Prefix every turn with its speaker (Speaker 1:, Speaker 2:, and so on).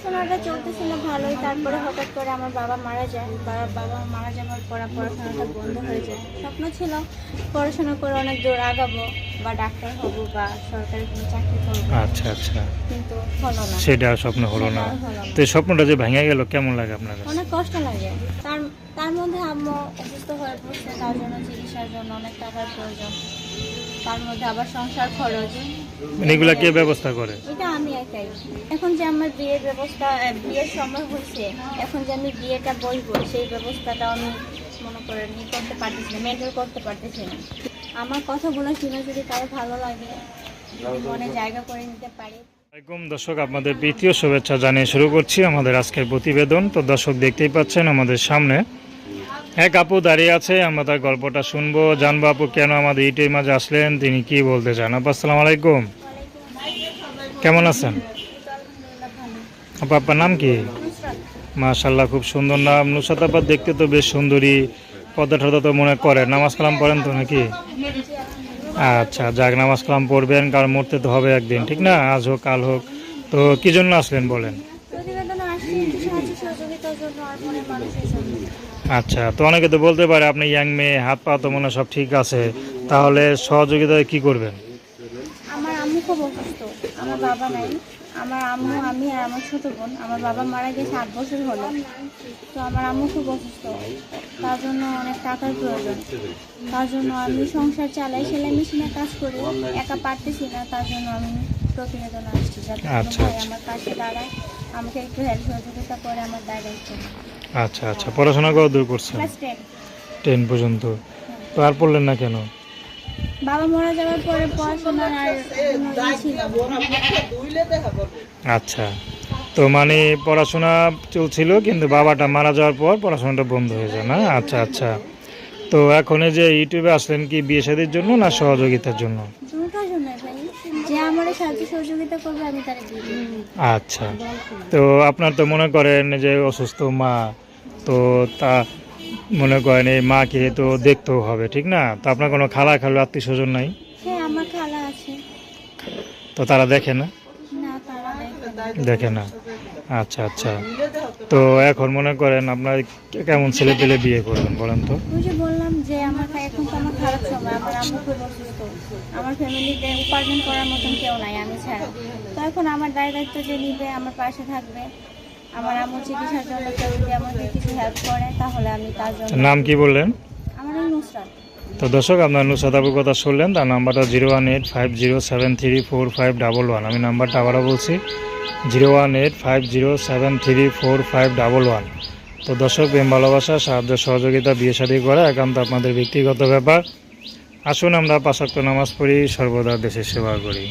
Speaker 1: পড়াশোনাটা চলতেছিল ভালোই তারপরে হঠাৎ করে আমার বাবা মারা যায়। বাবা বাবা মারা যাওয়ার পর পড়াশোনাটা বন্ধ হয়ে যায়। স্বপ্ন ছিল পড়াশোনা করে অনেক দূর আগাবো বা ডাক্তার হব বা সরকারি কোনো চাকরি করব।
Speaker 2: আচ্ছা আচ্ছা।
Speaker 1: কিন্তু হলো না।
Speaker 2: সেটা স্বপ্ন হলো না। তো স্বপ্নটা যে ভেঙে গেল কেমন লাগে আপনার
Speaker 1: অনেক কষ্ট লাগে। তার তার মধ্যে আম্মু অসুস্থ হয়ে পড়ছে তার জন্য চিকিৎসার জন্য অনেক টাকার প্রয়োজন। তার মধ্যে আবার সংসার খরচ।
Speaker 2: মানে এগুলা কে ব্যবস্থা করে?
Speaker 1: এটা আমি একাই। এখন যে আমার বিয়ের ব্যবস্থা বিয়ের সময় হয়েছে এখন যে আমি বিয়েটা বসবো সেই ব্যবস্থাটা আমি মনে করে ই করতে পারতেছি না মেনটেন করতে পারতেছি না। আমার কথাগুলো শুনে যদি কারও ভালো লাগে মনে জায়গা করে নিতে পারি।
Speaker 2: আসসালামাইকুম দর্শক আপনাদের প্রীতীয় শুভেচ্ছা জানিয়ে শুরু করছি আমাদের আজকের প্রতিবেদন। তো দর্শক দেখতেই পাচ্ছেন আমাদের সামনে এক আপু দাঁড়িয়ে আছে, আমরা তার গল্পটা শুনব। জানব আপু, কেন আমাদের ইউটিউবের মাঝে আসলেন, তিনি কি বলতে চান? আপু, আসসালামু আলাইকুম। কেমন আছেন? আপু, আপনার নাম কি? মাশাল্লাহ খুব সুন্দর নাম। নুসাদ আপা, দেখতে তো বেশ সুন্দরী। পদ্মা তো মনে করে নামাজ কালাম পড়েন তো নাকি? আচ্ছা যাক, নামাজ কালাম পড়বেন, কারণ মরতে তো হবে একদিন, ঠিক না? আজ হোক, কাল হোক। তো কী জন্য আসলেন, বলেন
Speaker 1: প্রতিবেদন আসছে একটু সাহায্য সহযোগিতার জন্য আর মনে মানুষের জন্য
Speaker 2: আচ্ছা তো অনেকে তো বলতে পারে আপনি ইয়াং মেয়ে হাত পা তো মনে সব ঠিক আছে। তাহলে সহযোগিতায় কি করবেন?
Speaker 1: আমার আম্মু খুব অসুস্থ। আমার বাবা নাই। আমার আম্মু আমি আর আমার ছোট বোন আমার বাবা মারা গেছে আট বছর হলো। তো আমার আম্মু খুব অসুস্থ। তার জন্য অনেক টাকার প্রয়োজন। তার জন্য আমি সংসার চালাই সেলাই মেশিনে কাজ করি। একা পারতেছি না তার জন্য আমি প্রতিবেদন আসছি। যাতে
Speaker 2: আচ্ছা, আচ্ছা।
Speaker 1: আমার পাশে দাঁড়ায়। আমাকে একটু হেল্প সহযোগিতা করে আমার দায়িত্ব
Speaker 2: আচ্ছা আচ্ছা পড়াশোনা কত দূর করছেন?
Speaker 1: ক্লাস টেন
Speaker 2: পর্যন্ত। তো আর পড়লেন না কেন?
Speaker 1: বাবা মারা যাওয়ার পরে পড়াশোনার আর কোনো ই ছিল না।
Speaker 2: আচ্ছা তো মানে পড়াশোনা চলছিল কিন্তু বাবাটা মারা যাওয়ার পর পড়াশোনাটা বন্ধ হয়ে যায় না? আচ্ছা আচ্ছা। তো এখন এই যে ইউটিউবে আসলেন কি বিয়ে শাদির জন্য না সহযোগিতার জন্য?
Speaker 1: যে আমার সাহায্য সহযোগিতা করবে আমি তারা
Speaker 2: আচ্ছা। তো আপনার তো মনে করেন যে অসুস্থ মা তো তা মনে করেন এই মাকে তো দেখতেও হবে ঠিক না? তো আপনার কোনো খালা খালু আত্মীয় স্বজন নাই?
Speaker 1: হ্যাঁ আমার খালা আছে।
Speaker 2: তো তারা দেখে না?
Speaker 1: না তারা না।
Speaker 2: দেখে না। আচ্ছা আচ্ছা। তো এখন মনে করেন আপনার কেমন ছেলে পেলে বিয়ে করবেন বলেন তো?
Speaker 1: ওই যে বললাম যে আমার এখন তো আমার খারাপ সময় আমার আম্মু খুব অসুস্থ। আমার ফ্যামিলিতে উপার্জন করার মতন কেউ নাই আমি ছাড়া। তো এখন আমার দায় দায়িত্ব যে নিবে আমার পাশে থাকবে আমার আম্মু চিকিৎসার জন্য কেউ যদি আমাকে কিছু হেল্প করে তাহলে আমি তার জন্য
Speaker 2: নাম কি বললেন?
Speaker 1: আমার ওই নুসরাত।
Speaker 2: তো দর্শক আপনার নুসাদাবুর কথা শুনলেন তার নাম্বারটা zero one eight five zero seven three four five double one. আমি নাম্বারটা আবারও বলছি zero one eight five zero seven three four five double one. তো দর্শক, প্রেম ভালোবাসা, সাহায্য, সহযোগিতা, বিয়ে শাদী করা একান্ত আপনাদের ব্যক্তিগত ব্যাপার। আসুন আমরা পাশাক্ত নামাজ পড়ি, সর্বদা দেশের সেবা করি।